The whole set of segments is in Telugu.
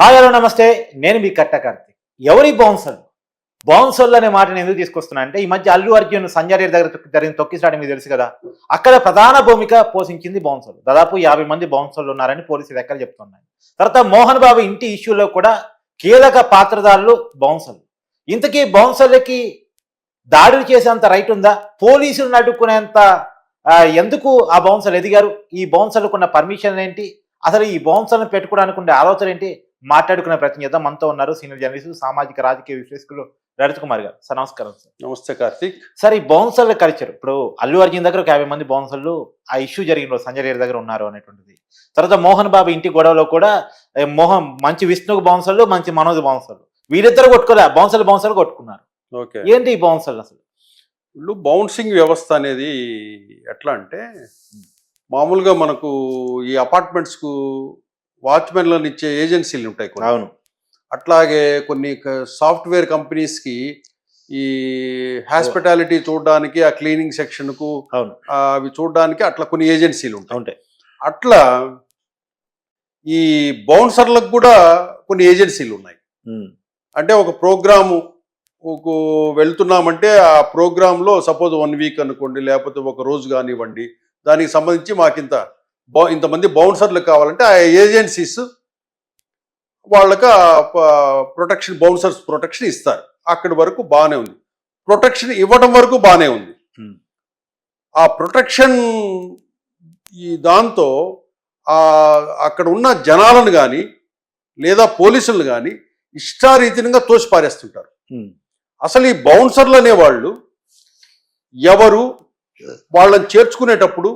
హాయ్ హలో నమస్తే. నేను మీ కట్ట ఎవరి బౌన్సర్లు బౌన్సర్లు అనే మాటను ఎందుకు తీసుకొస్తున్నా అంటే ఈ మధ్య అల్లు అర్జున్ సంజయ్ దగ్గర జరిగిన తొక్కిసాడు మీకు తెలుసు కదా. అక్కడ ప్రధాన భూమిక పోషించింది బౌన్సర్లు దాదాపు యాభై మంది బౌన్సర్లు ఉన్నారని పోలీసులు లెక్కలు చెప్తున్నాయి. తర్వాత మోహన్ బాబు ఇంటి ఇష్యూలో కూడా కీలక పాత్రదారులు బౌన్సర్లు ఇంతకీ బౌన్సర్లకి దాడులు చేసేంత రైట్ ఉందా? పోలీసులను అడ్డుకునేంత ఎందుకు ఆ బౌన్సర్లు ఎదిగారు? ఈ బౌన్సర్లకు ఉన్న పర్మిషన్ ఏంటి? అసలు ఈ బౌన్సర్లను పెట్టుకోవడానికి ఉండే ఆలోచన ఏంటి? మాట్లాడుకునే ప్రయత్నం చేద్దాం. మనతో ఉన్నారు సీనియర్ జర్నలిస్ట్ సామాజిక రాజకీయ విశ్లేషకులు రజత్ కుమార్ గారు. సార్ నమస్కారం సార్. నమస్తే కార్తీక్. సార్ ఈ బౌన్సర్ల కల్చర్. ఇప్పుడు అల్లు అర్జున్ దగ్గర ఒక యాభై మంది బౌన్సర్లు ఆ ఇష్యూ జరిగిన సంజయ్ లీల దగ్గర ఉన్నారు అనేటువంటిది. తర్వాత మోహన్ బాబు ఇంటి గొడవలో కూడా మోహన్ మంచి విష్ణుకు బౌన్సర్లు మంచి మనోజ్ బౌన్సర్లు. వీరిద్దరు కొట్టుకోలే. బౌన్సర్లు బౌన్సర్లు కొట్టుకున్నారు. ఓకే. ఏంటి ఈ బౌన్సర్లు అసలు? ఇప్పుడు బౌన్సింగ్ వ్యవస్థ అనేది ఎట్లా అంటే మామూలుగా మనకు ఈ అపార్ట్మెంట్స్కు వాచ్మెన్లను ఇచ్చే ఏజెన్సీలు ఉంటాయి కొన్ని. అవును. అట్లాగే కొన్ని సాఫ్ట్వేర్ కంపెనీస్కి ఈ హాస్పిటాలిటీ చూడడానికి ఆ క్లీనింగ్ సెక్షన్కు అవును. అవి చూడడానికి అట్లా కొన్ని ఏజెన్సీలు ఉంటాయి. ఉంటాయి అట్లా ఈ బౌన్సర్లకు కూడా కొన్ని ఏజెన్సీలు ఉన్నాయి. అంటే ఒక ప్రోగ్రాము ఒక వెళ్తున్నామంటే ఆ ప్రోగ్రాంలో సపోజ్ వన్ వీక్ అనుకోండి లేకపోతే ఒక రోజు కానివ్వండి దానికి సంబంధించి మాకింత బౌ ఇంతమంది బౌన్సర్లు కావాలంటే ఆ ఏజెన్సీస్ వాళ్ళకి ప్రొటెక్షన్ బౌన్సర్స్ ప్రొటెక్షన్ ఇస్తారు. అక్కడి వరకు బాగానే ఉంది. ప్రొటెక్షన్ ఇవ్వడం వరకు బాగానే ఉంది. ఆ ప్రొటెక్షన్ ఈ దాంతో ఆ అక్కడ ఉన్న జనాలను కానీ లేదా పోలీసులను కానీ ఇష్టారీతినంగా తోసిపారేస్తుంటారు. అసలు ఈ బౌన్సర్లు అనేవాళ్ళు ఎవరు వాళ్ళని చేర్చుకునేటప్పుడు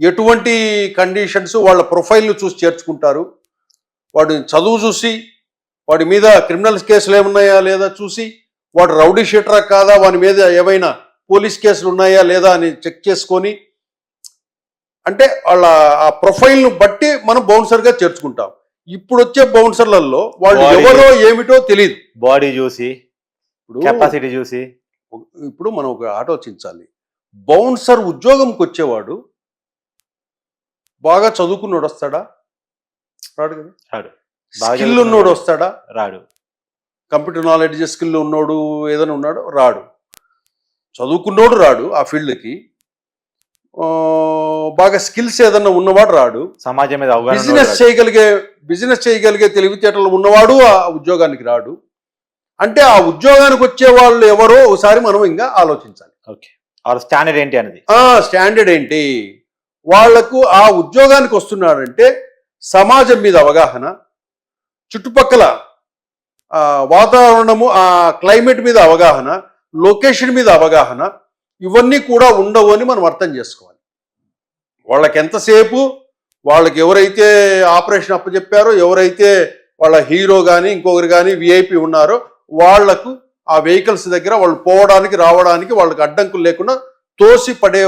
ఎటువంటి కండిషన్స్ వాళ్ళ ప్రొఫైల్ను చూసి చేర్చుకుంటారు? వాడి చదువు చూసి వాడి మీద క్రిమినల్ కేసులు ఏమున్నాయా లేదా చూసి వాడు రౌడీ షీటరా కాదా వాని మీద ఏవైనా పోలీస్ కేసులు ఉన్నాయా లేదా అని చెక్ చేసుకొని అంటే వాళ్ళ ఆ ప్రొఫైల్ను బట్టి మనం బౌన్సర్గా చేర్చుకుంటాం. ఇప్పుడు వచ్చే బౌన్సర్లలో వాళ్ళు. ఎవరో ఏమిటో తెలియదు బాడీ చూసి. ఇప్పుడు కెపాసిటీ చూసి. ఇప్పుడు మనం ఒక ఆలోచించాలి. బౌన్సర్ ఉద్యోగంకి వచ్చేవాడు బాగా చదువుకున్నోడు వస్తాడా? రాడు కదా. రాడు. స్కిల్. ఉన్నోడు వస్తాడా? రాడు. కంప్యూటర్ నాలెడ్జ్ స్కిల్ ఉన్నోడు ఏదైనా ఉన్నాడు? రాడు. చదువుకున్నోడు రాడు ఆ ఫీల్డ్కి. ఆ, బాగా స్కిల్స్ ఏదన్నా ఉన్నవాడు రాడు. సమాజం మీద బిజినెస్. చేయగలిగే బిజినెస్ చేయగలిగే తెలివితేటలు ఉన్నవాడు ఆ ఉద్యోగానికి రాడు. అంటే ఆ ఉద్యోగానికి వచ్చే వాళ్ళు ఎవరో ఒకసారి మనం ఇంకా ఆలోచించాలి. వాళ్ళ స్టాండర్డ్ ఏంటి అనేది ఆ స్టాండర్డ్ ఏంటి? వాళ్ళకు ఆ ఉద్యోగానికి వస్తున్నాడంటే సమాజం మీద అవగాహన చుట్టుపక్కల వాతావరణము ఆ క్లైమేట్ మీద అవగాహన లొకేషన్ మీద అవగాహన ఇవన్నీ కూడా ఉండవు అని మనం అర్థం చేసుకోవాలి. వాళ్ళకి ఎంతసేపు వాళ్ళకి ఎవరైతే ఆపరేషన్ అప్పచెప్పారో ఎవరైతే వాళ్ళ హీరో కానీ ఇంకొకరు కానీ విఐపి ఉన్నారో వాళ్ళకు ఆ వెహికల్స్ దగ్గర వాళ్ళు పోవడానికి రావడానికి వాళ్ళకి అడ్డంకులు లేకుండా తోసి పడే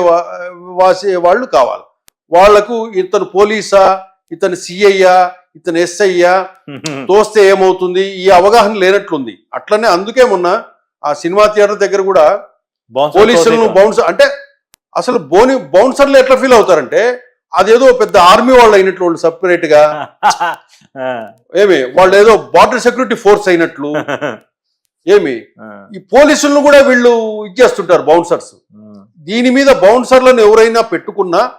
వాసే వాళ్ళు కావాలి. వాళ్ళకు ఇతను పోలీసా ఇతను సిఐయా ఇతను ఎస్ఐయా తోస్తే ఏమవుతుంది? ఈ అవగాహన లేనట్లుంది. అట్లనే అందుకే మొన్న ఆ సినిమా థియేటర్ దగ్గర కూడా పోలీసులను. బౌన్సర్ అంటే అసలు బోని బౌన్సర్లు ఎట్లా ఫీల్ అవుతారంటే అదేదో పెద్ద ఆర్మీ వాళ్ళు అయినట్లు వాళ్ళు సపరేట్గా ఏమి వాళ్ళు ఏదో బార్డర్ సెక్యూరిటీ ఫోర్స్ అయినట్లు. ఏమి ఈ పోలీసులను కూడా వీళ్ళు ఇచ్చేస్తుంటారు బౌన్సర్స్. దీని మీద బౌన్సర్లను ఎవరైనా పెట్టుకున్నా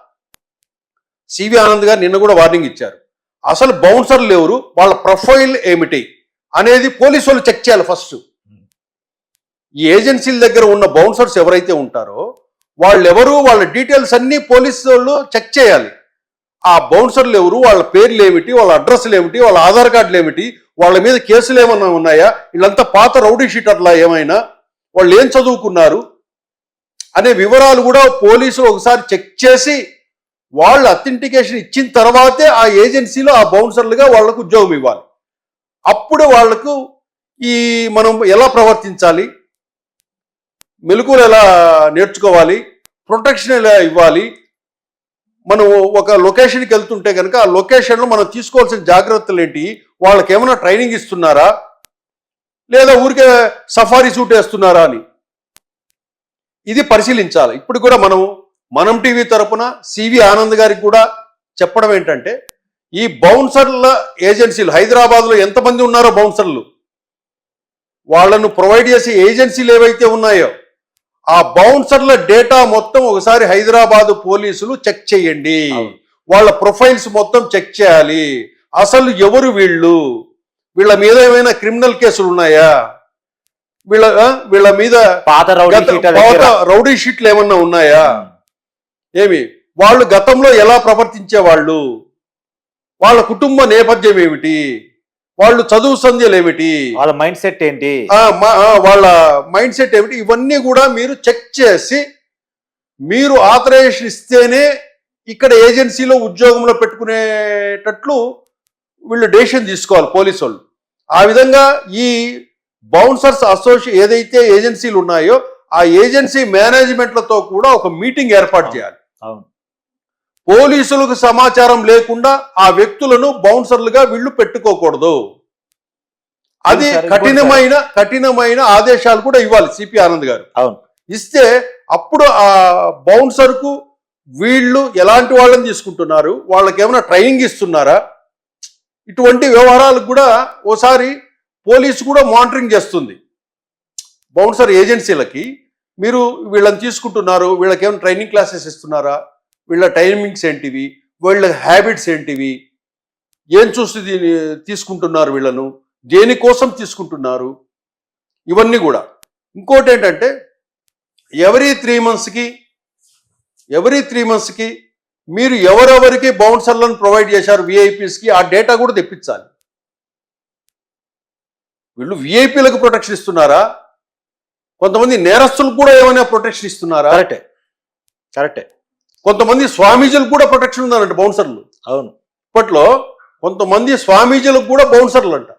సివి ఆనంద్ గారు నిన్న కూడా వార్నింగ్ ఇచ్చారు. అసలు బౌన్సర్లు ఎవరు? వాళ్ళ ప్రొఫైల్ ఏమిటి? అనేది పోలీసు వాళ్ళు చెక్ చేయాలి ఫస్ట్. ఈ ఏజెన్సీల దగ్గర ఉన్న బౌన్సర్స్ ఎవరైతే ఉంటారో వాళ్ళెవరు? వాళ్ళ డీటెయిల్స్ అన్నీ పోలీసు వాళ్ళు చెక్ చేయాలి. ఆ బౌన్సర్లు ఎవరు? వాళ్ళ పేర్లు ఏమిటి? వాళ్ళ అడ్రస్లు ఏమిటి? వాళ్ళ ఆధార్ కార్డులు ఏమిటి? వాళ్ళ మీద కేసులు ఏమైనా ఉన్నాయా? వీళ్ళంతా పాత రౌడీ షీటర్లా ఏమైనా? వాళ్ళు ఏం చదువుకున్నారు? అనే వివరాలు కూడా పోలీసులు ఒకసారి చెక్ చేసి వాళ్ళు అథెంటికేషన్ ఇచ్చిన తర్వాతే ఆ ఏజెన్సీలో ఆ బౌన్సర్లుగా వాళ్ళకు ఉద్యోగం ఇవ్వాలి. అప్పుడు వాళ్ళకు ఈ మనం ఎలా ప్రవర్తించాలి? మెలకువలు ఎలా నేర్చుకోవాలి? ప్రొటెక్షన్ ఎలా ఇవ్వాలి? మనం ఒక లొకేషన్కి వెళ్తుంటే కనుక ఆ లొకేషన్లో మనం తీసుకోవాల్సిన జాగ్రత్తలు ఏంటి? వాళ్ళకి ఏమైనా ట్రైనింగ్ ఇస్తున్నారా? లేదా ఊరికే సఫారీ సూట్ వేస్తున్నారా అని? ఇది పరిశీలించాలి. ఇప్పుడు కూడా మనం మనం టీవీ తరపున సివి ఆనంద్ గారికి కూడా చెప్పడం ఏంటంటే ఈ బౌన్సర్ల ఏజెన్సీలు హైదరాబాద్లో ఎంతమంది ఉన్నారో బౌన్సర్లు వాళ్ళను ప్రొవైడ్ చేసే ఏజెన్సీలు ఏవైతే ఉన్నాయో ఆ బౌన్సర్ల డేటా మొత్తం ఒకసారి హైదరాబాద్ పోలీసులు చెక్ చేయండి. వాళ్ళ ప్రొఫైల్స్ మొత్తం చెక్ చేయాలి. అసలు ఎవరు వీళ్ళు? వీళ్ళ మీద ఏమైనా క్రిమినల్ కేసులు ఉన్నాయా? వీళ్ళ? వీళ్ళ మీద పాత రౌడీ షీట్లు ఏమన్నా ఉన్నాయా? ఏమి? వాళ్ళు గతంలో ఎలా ప్రవర్తించేవాళ్ళు? వాళ్ళ కుటుంబ నేపథ్యం ఏమిటి? వాళ్ళు చదువు సంధ్యలు ఏమిటి? వాళ్ళ మైండ్ సెట్ ఏంటి? వాళ్ళ మైండ్ సెట్ ఏమిటి? ఇవన్నీ కూడా మీరు చెక్ చేసి మీరు ఆథరైజేషన్ ఇస్తేనే ఇక్కడ ఏజెన్సీలో ఉద్యోగంలో పెట్టుకునేటట్లు వీళ్ళు డెసిషన్ తీసుకోవాలి పోలీసు వాళ్ళు ఆ విధంగా ఈ బౌన్సర్స్ అసోసియే ఏదైతే ఏజెన్సీలు ఉన్నాయో ఆ ఏజెన్సీ మేనేజ్మెంట్లతో కూడా ఒక మీటింగ్ ఏర్పాటు చేయాలి. అవును. పోలీసులకు సమాచారం లేకుండా ఆ వ్యక్తులను బౌన్సర్లుగా వీళ్ళు పెట్టుకోకూడదు. అది కఠినమైన కఠినమైన ఆదేశాలు కూడా ఇవ్వాలి సిపి ఆనంద్ గారు. అవును. ఇస్తే అప్పుడు ఆ బౌన్సర్కు వీళ్ళు ఎలాంటి వాళ్ళని తీసుకుంటున్నారు? వాళ్ళకి ఏమైనా ట్రైనింగ్ ఇస్తున్నారా? ఇటువంటి వ్యవహారాలకు కూడా ఓసారి పోలీసు కూడా మానిటరింగ్ చేస్తుంది. బౌన్సర్ ఏజెన్సీలకి మీరు వీళ్ళని తీసుకుంటున్నారు వీళ్ళకి ఏమైనా ట్రైనింగ్ క్లాసెస్ ఇస్తున్నారా? వీళ్ళ టైమింగ్స్ ఏంటివి? వీళ్ళ హ్యాబిట్స్ ఏంటివి? ఏం చూసి తీసుకుంటున్నారు వీళ్ళను? దేనికోసం తీసుకుంటున్నారు? ఇవన్నీ కూడా. ఇంకోటి ఏంటంటే ఎవరీ త్రీ మంత్స్కి ఎవరీ త్రీ మంత్స్కి మీరు ఎవరెవరికి బౌన్సర్లను ప్రొవైడ్ చేశారు విఐపీస్కి ఆ డేటా కూడా తెప్పించాలి. వీళ్ళు విఐపీలకు ప్రొటెక్షన్ ఇస్తున్నారా? కొంతమంది నేరస్తులకు కూడా ఏమైనా ప్రొటెక్షన్ ఇస్తున్నారా? కరెక్టే. కరెక్టే. కొంతమంది స్వామీజీలకు కూడా ప్రొటెక్షన్ ఉందన్నట్టు బౌన్సర్లు. అవును. ఇప్పట్లో కొంతమంది స్వామీజీలకు కూడా బౌన్సర్లు అంట.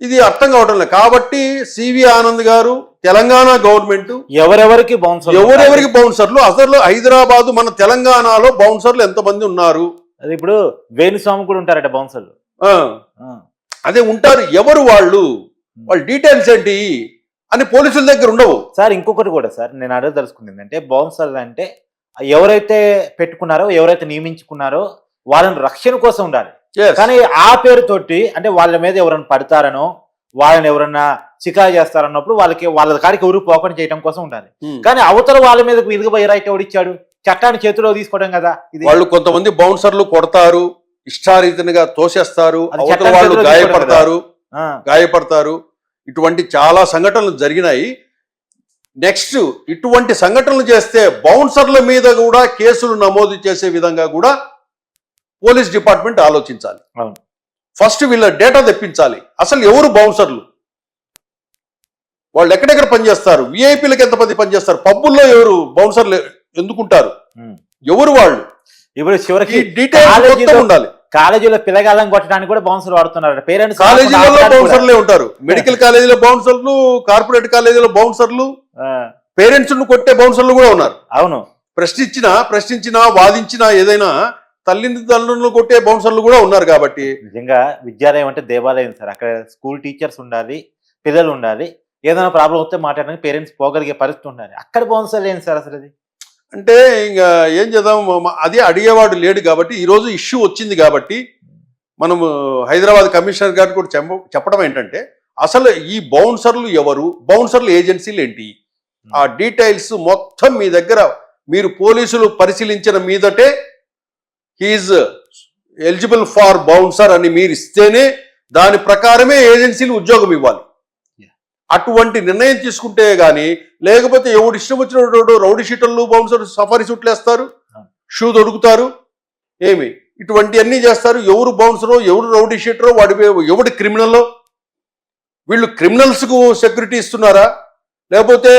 ఇది అర్థం కావటం లేదు. కాబట్టి సివి ఆనంద్ గారు తెలంగాణ గవర్నమెంట్ ఎవరెవరికి బౌన్సర్ ఎవరెవరికి బౌన్సర్లు? అసలు హైదరాబాద్ మన తెలంగాణలో బౌన్సర్లు ఎంతమంది ఉన్నారు? అది ఇప్పుడు వేణుస్వామి కూడా ఉంటారట బౌన్సర్లు. అదే ఉంటారు ఎవరు వాళ్ళు? వాళ్ళ డీటెయిల్స్ ఏంటి? అని పోలీసుల దగ్గర ఉండవు. సార్ ఇంకొకటి కూడా సార్ నేను అడగదలుచుకుంది ఏంటంటే బౌన్సర్ అంటే ఎవరైతే పెట్టుకున్నారో ఎవరైతే నియమించుకున్నారో వాళ్ళని రక్షణ కోసం ఉండాలి. కానీ ఆ పేరుతోటి అంటే వాళ్ళ మీద ఎవరైనా పడతారనో వాళ్ళని ఎవరన్నా చికా చేస్తారన్నప్పుడు వాళ్ళకి వాళ్ళ కాడికి ఎవరు పోకుండా చేయడం కోసం ఉండాలి. కానీ అవతల వాళ్ళ మీద విలుగబోయే రైట్ ఎవడిచ్చాడు చట్టాన్ని చేతిలో తీసుకోవడం కదా ఇది. వాళ్ళు కొంతమంది బౌన్సర్లు కొడతారు. ఇష్టారీతినిగా తోసేస్తారు అవతల వాళ్ళు గాయపడతారు గాయపడతారు. ఇటువంటి చాలా సంఘటనలు జరిగినాయి. నెక్స్ట్ ఇటువంటి సంఘటనలు చేస్తే బౌన్సర్ల మీద కూడా కేసులు నమోదు చేసే విధంగా కూడా పోలీస్ డిపార్ట్మెంట్ ఆలోచించాలి. ఫస్ట్ వీళ్ళ డేటా తెప్పించాలి. అసలు ఎవరు బౌన్సర్లు? వాళ్ళు ఎక్కడెక్కడ పనిచేస్తారు? విఐపీలకు ఎంతమంది పనిచేస్తారు? పబ్బుల్లో ఎవరు బౌన్సర్లు ఎందుకుంటారు. ఎవరు వాళ్ళు? ఇప్పుడు చివరికి కాలేజీలో- ఉండాలి. కాలేజీలో పిల్లగాళ్ళం కొట్టడానికి కూడా బౌన్సర్ వాడుతున్నారు. పేరెంట్స్ కాలేజీలలో బౌన్సర్లే ఉంటారు. మెడికల్ కాలేజీలో బౌన్సర్లు కార్పొరేట్ కాలేజీలో బౌన్సర్లు పేరెంట్స్ను కొట్టే బౌన్సర్లు కూడా ఉన్నారు. అవును. ప్రశ్నించిన ప్రశ్నించిన వాదించిన ఏదైనా తల్లిని తల్లులను కొట్టే బౌన్సర్లు కూడా ఉన్నారు కాబట్టి. నిజంగా విద్యాలయం అంటే దేవాలయం సార్. అక్కడ స్కూల్ టీచర్స్ ఉండాలి పిల్లలు ఉండాలి. ఏదైనా ప్రాబ్లం వస్తే మాట్లాడడానికి పేరెంట్స్ పోగలిగే పరిస్థితి ఉండాలి. అక్కడ బౌన్సర్ ఏంటి సార్ అసలు అది అంటే ఇంకా ఏం చేద్దాం? అదే అడిగేవాడు లేడు కాబట్టి ఈ రోజు ఇష్యూ వచ్చింది కాబట్టి మనము హైదరాబాద్ కమిషనర్ గారికి కూడా చెప్ప చెప్పడం ఏంటంటే అసలు ఈ బౌన్సర్లు ఎవరు? బౌన్సర్లు ఏజెన్సీలు ఏంటి? ఆ డీటెయిల్స్ మొత్తం మీ దగ్గర మీరు పోలీసులు పరిశీలించిన మీదటే he is eligible for bouncer అని మీరు ఇస్తేనే దాని ప్రకారమే ఏజెన్సీలు ఉద్యోగం ఇవ్వాలి. అటువంటి నిర్ణయం తీసుకుంటే గాని లేకపోతే ఎవడు ఇష్టం వచ్చినప్పుడు రౌడీ షీటర్లు బౌన్సర్ సఫారీ సూట్లు వేస్తారు షూ దొడుకుతారు ఏమి? ఇటువంటివన్నీ చేస్తారు. ఎవరు బౌన్సరో ఎవరు రౌడీ షీటరో వాడి ఎవడు క్రిమినల్లో వీళ్ళు క్రిమినల్స్కు సెక్యూరిటీ ఇస్తున్నారా? లేకపోతే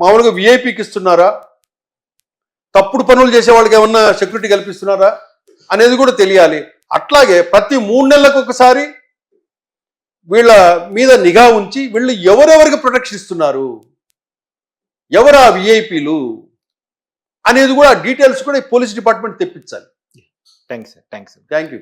మామూలుగా విఐపికి ఇస్తున్నారా? తప్పుడు పనులు చేసే వాళ్ళకి ఏమన్నా సెక్యూరిటీ కల్పిస్తున్నారా? అనేది కూడా తెలియాలి. అట్లాగే ప్రతి మూడు నెలలకు ఒకసారి వీళ్ళ మీద నిఘా ఉంచి వీళ్ళు ఎవరెవరికి ప్రొటెక్షన్ ఇస్తున్నారు? ఎవరు ఆ విఐపీలు అనేది కూడా డీటెయిల్స్ కూడా police department తెప్పించాలి. Thanks sir thanks thank you